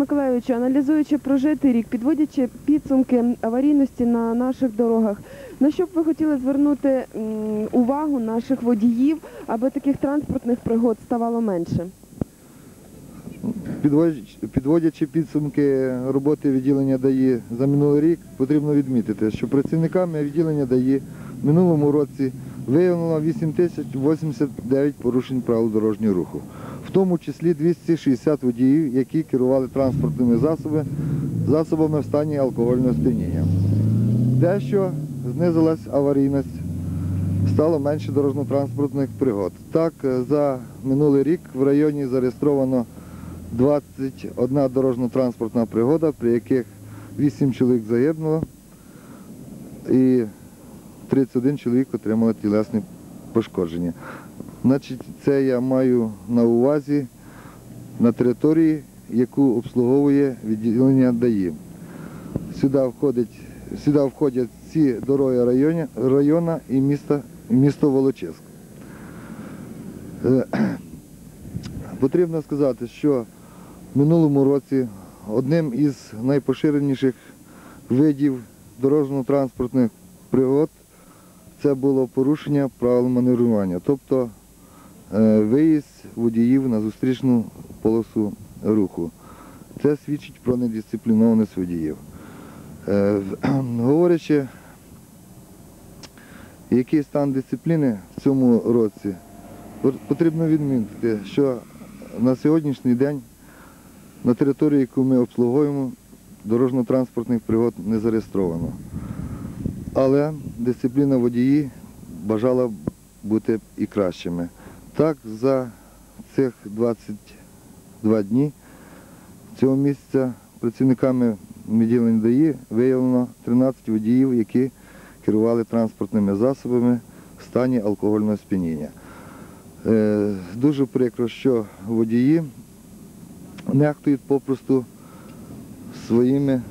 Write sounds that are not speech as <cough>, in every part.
Миколайовичу, аналізуючи прожитий рік, підводячи підсумки аварійності на наших дорогах, на що б ви хотіли звернути увагу наших водіїв, аби таких транспортних пригод ставало менше? Підводячи підсумки роботи відділення ДАІ за минулий рік, потрібно відмітити, що працівниками відділення ДАІ в минулому році виявлено 8089 порушень правил дорожнього руху, в тому числі 260 водіїв, які керували транспортними засобами в стані алкогольного сп'яніння. Дещо знизилась аварійність, стало менше дорожньо-транспортних пригод. Так, е, за минулий рік в районі зареєстровано 21 дорожньо-транспортна пригода, при яких 8 чоловік загинуло і 31 чоловік отримали тілесні пошкодження. Значить, це я маю на увазі на території, яку обслуговує відділення ДАІ. Сюди, входить, сюди входять ці дороги районі, району і міста, місто Волочиськ. Е, Потрібно сказати, що в минулому році одним із найпоширеніших видів дорожньо-транспортних пригод це було порушення правил маневрування, тобто виїзд водіїв на зустрічну полосу руху. Це свідчить про недисциплінованість водіїв. Е, <clears throat> Говорячи, який стан дисципліни в цьому році, потрібно відмітити, що на сьогоднішній день на території, яку ми обслуговуємо, дорожньо-транспортних пригод не зареєстровано. Але дисципліна водії бажала бути і кращими. Так, за цих 22 дні цього місяця працівниками відділень ДАІ виявлено 13 водіїв, які керували транспортними засобами в стані алкогольного сп'яніння. Е, Дуже прикро, що водії нехтують попросту своїми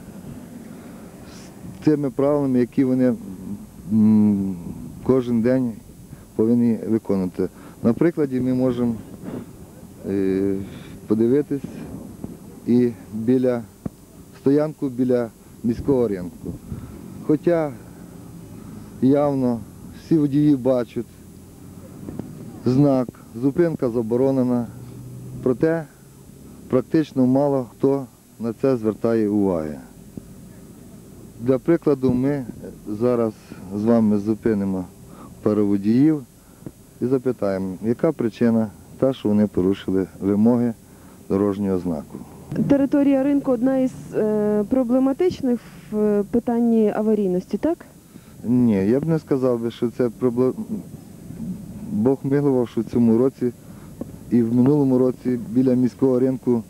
тими правилами, які вони кожен день повинні виконувати. На прикладі ми можемо е, подивитись і біля стоянку біля міського ринку. Хоча явно всі водії бачать знак, зупинка заборонена, проте практично мало хто на це звертає уваги. Для прикладу, ми зараз з вами зупинимо пару водіїв і запитаємо, яка причина та, що вони порушили вимоги дорожнього знаку. Територія ринку одна із е, проблематичних в питанні аварійності, так? Ні, я б не сказав би, що це проблем. Бог милував, що в цьому році і в минулому році біля міського ринку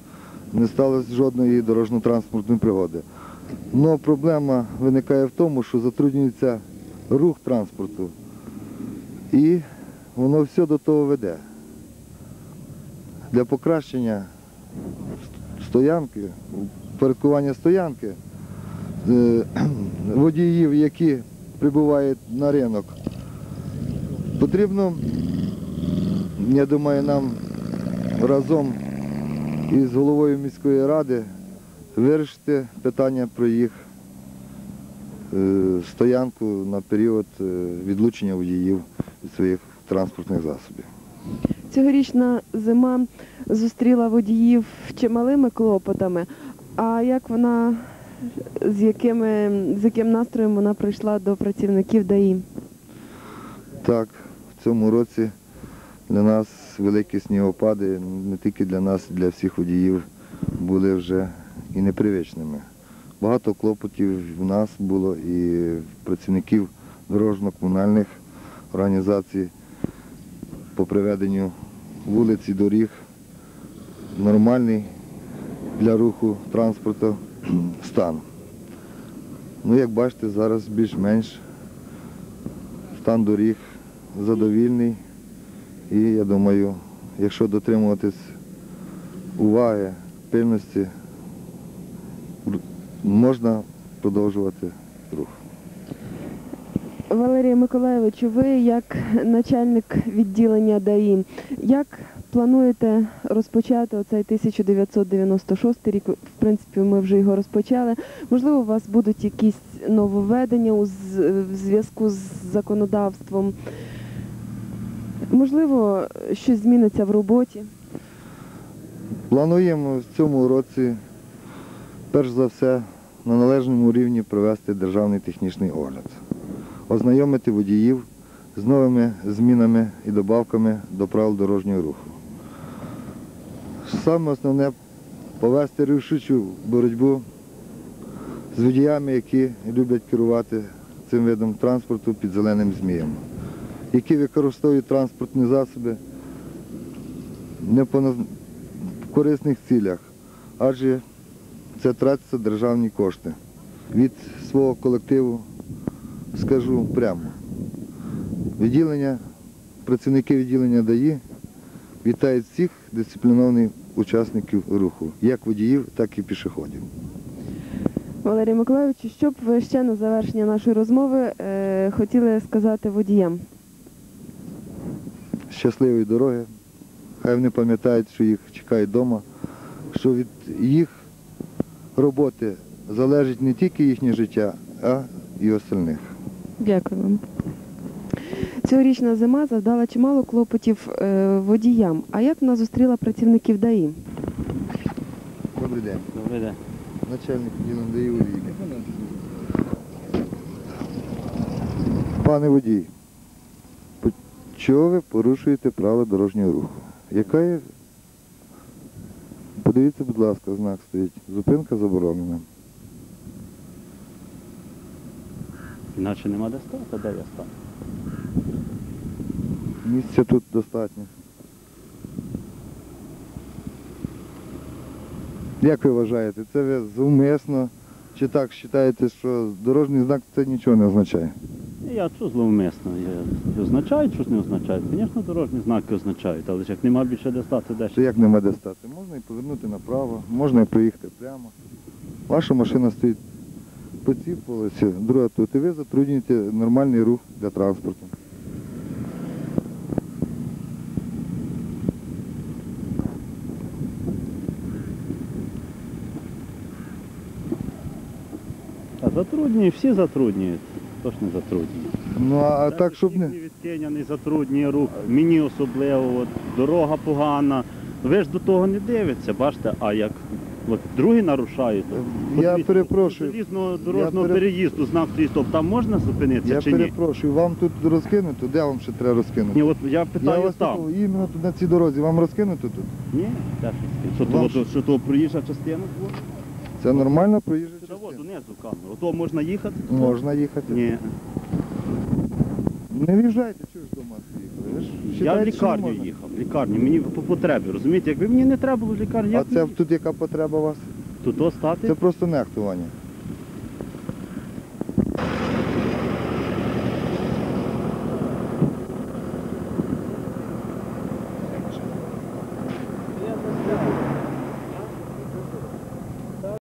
не сталося жодної дорожньо-транспортної пригоди. Але проблема виникає в тому, що затруднюється рух транспорту. І воно все до того веде. Для покращення стоянки, порядкування стоянки, е, водіїв, які прибувають на ринок, потрібно, я думаю, нам разом із головою міської ради вирішити питання про їх е, стоянку на період е, відлучення водіїв від своїх транспортних засобів. Цьогорічна зима зустріла водіїв чималими клопотами. А як вона з якими з яким настроєм вона прийшла до працівників ДАІ? Так, в цьому році для нас великі снігопади, не тільки для нас, для всіх водіїв були вже і непривичними. Багато клопотів в нас було і працівників дорожньо-комунальних організацій по приведенню вулиць і доріг нормальний для руху транспорту стан. Ну, як бачите, зараз більш-менш стан доріг задовільний. І я думаю, якщо дотримуватись уваги, пильності, можна продовжувати рух. Валерія Миколаєвичу, ви як начальник відділення ДАІ, як плануєте розпочати оцей 1996 рік? В принципі, ми вже його розпочали. Можливо, у вас будуть якісь нововведення у зв'язку з законодавством? Можливо, щось зміниться в роботі? Плануємо в цьому році, перш за все, на належному рівні провести державний технічний огляд, ознайомити водіїв з новими змінами і добавками до правил дорожнього руху. Саме основне повести рішучу боротьбу з водіями, які люблять керувати цим видом транспорту під зеленим змієм, які використовують транспортні засоби не в корисних цілях, адже це тратяться державні кошти. Від свого колективу скажу прямо. Відділення, працівники відділення ДАІ вітають всіх дисциплінованих учасників руху, як водіїв, так і пішоходів. Валерій Миколайович, що б ви ще на завершення нашої розмови е, хотіли сказати водіям? щасливої дороги. Хай вони пам'ятають, що їх чекає вдома, що від їх роботи залежить не тільки їхнє життя, а і остальних. Дякую вам. Цьогорічна зима завдала чимало клопотів е, водіям. А як вона зустріла працівників ДАІ? Добрий день. Добрий день. Начальник ДАІ водій. Пане водій, чого ви порушуєте правила дорожнього руху? Яка є? Подивіться, будь ласка, знак стоїть. Зупинка заборонена. Іначе нема де стати, де я стану? Місця тут достатньо. Як ви вважаєте, це ви зумисно чи так вважаєте, що дорожній знак це нічого не означає? Я що зловмисно. Я... Означають, щось не означають. Звісно, дорожні знаки означають, але ж як нема більше де стати, де ще. як нема де стати? Можна і повернути направо, можна і проїхати прямо. Ваша машина стоїть по цій полосі, друга тут, і ви затруднюєте нормальний рух для транспорту. А затруднює, всі затруднюють. Хто ж не затруднює? Ну а так, щоб не. відкиння не затруднює рух. Мені особливо, от, дорога погана. Ви ж до того не дивитеся, бачите, а як от, другі нарушають. то- Я перепрошую. Залізного дорожнього пере- переїзду, знак стоїть стоп, там можна зупинитися Я чи ні? перепрошую, вам тут розкинуто, де вам ще треба розкинути? Ні, от я Я питаю вас там. питав, іменно тут на цій дорозі вам розкинуто тут? Ні, не Що Вам то, що, що то проїжджа частина? була? Це нормальна проїжджа Та от частина? донизу камеру. Ото можна їхати? Можна їхати. Ні. Не в'їжджайте, чого ж дома приїхали? Ви ж Я в вважаєте, що не лікарню можна? їхав. В лікарню. Мені по потребі, розумієте? Якби мені не треба було в лікарню, А як це тут яка потреба у вас? тут то стати? Це просто нехтування.